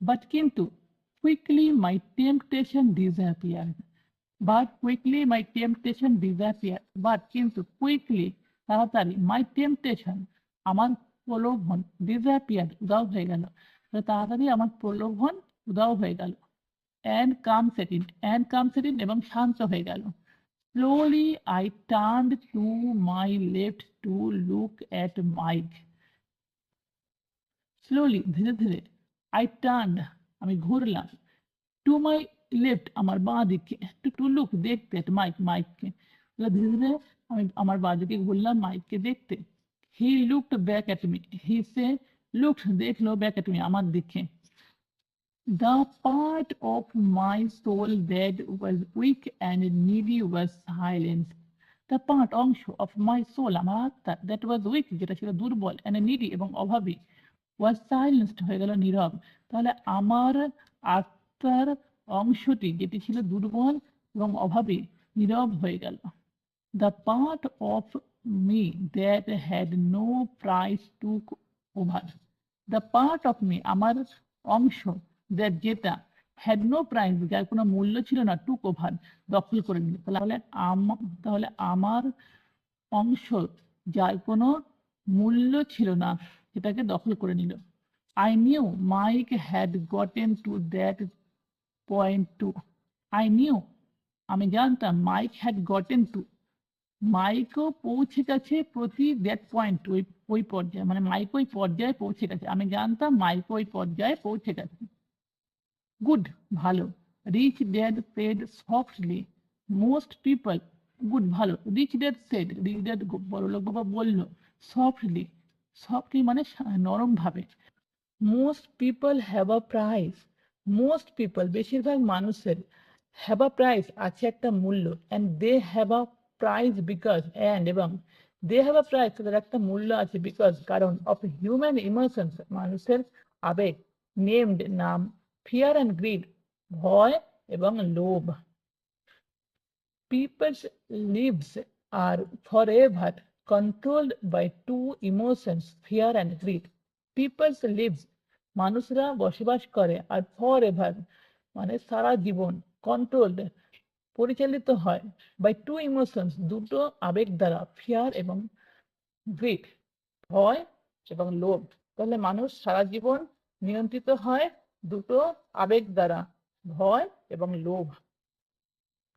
But কিন্তু quickly my temptation disappear but quickly my temptation disappear but কিন্তু quickly তাড়াতাড়ি my temptation আমার প্রলোভন ডিসঅ্যাপিয়ার উদাও হয়ে গেল। তাড়াতাড়ি আমার প্রলোভন উদাও হয়ে গেল। অ্যান্ড কাম সেটিন অ্যান্ড কাম সেটিন এবং শান্ত হয়ে গেল। Slowly I turn to my left to look at Mike slowly ধীরে ধীরে আই টার্ন আমি ঘুরলাম। টু মাই লেফট আমার বাঁ দিকে টু টু লুক দেখতে মাইক মাইককে ধীরে ধীরে আমি আমার বাঁ দিকে ঘুরলাম মাইককে দেখতে। He looked back at me he say looked দেখল ব্যাক অ্যাট মি আমার দিকে। The part of my soul that was weak and needy was silenced. The part, অংশ of my soul, আমার আত্মা that was weak, যেটা ছিল দুর্বল and needy এবং অভাবী। Was silenced হয়ে গেল নীরব। তাহলে আমার আত্মার অংশটি যেটি ছিল দুর্বল এবং অভাবী, নীরব হয়ে গেল। The part of me that had no price took over. The part of me, আমার অংশ দ্যাট যেটা had no price, যার কোনো মূল্য ছিল না টুক ওভার দখল করে নিল। তাহলে তাহলে আমার অংশ যার কোনো মূল্য ছিল না সেটাকে দখল করে নিল। I knew Mike had gotten to that point to I knew আমি জানতাম মাইক হ্যাড গটেন টু মাইকও পৌঁছে গেছে প্রতি দ্যাট পয়েন্ট ওই ওই পর্যায়ে মানে মাইক ওই পর্যায়ে পৌঁছে গেছে। আমি জানতাম মাইক ওই পর্যায়ে পৌঁছে গেছে। গুড ভালো। Rich dad said softly most people good ভালো। Rich dad said rich dad বড়লোক বাবা বলল সফটলি সফটলি মানে নরমভাবে most people have a price most people বেশিরভাগ মানুষের হ্যাভ আ প্রাইস আছে একটা মূল্য। And they have a price because and এবং দে হ্যাভ আ প্রাইস তাদের একটা মূল্য আছে বিকজ কারণ অফ হিউম্যান ইমোশনস মানুষের আবেগ নেমড নাম ফিয়ার অ্যান্ড গ্রিড ভয় এবং লোভ। People's lives are forever controlled by two emotions, fear and greed. People's lives মানুষরা বসবাস করে আর ফর এভার মানে সারা জীবন কন্ট্রোলড পরিচালিত হয় বাই টু ইমোশনস দুটো আবেগ দ্বারা ফিয়ার এবং গ্রিড ভয় এবং লোভ তাহলে মানুষ সারা জীবন নিয়ন্ত্রিত হয় দুটো আবেগ দ্বারা ভয় এবং লোভ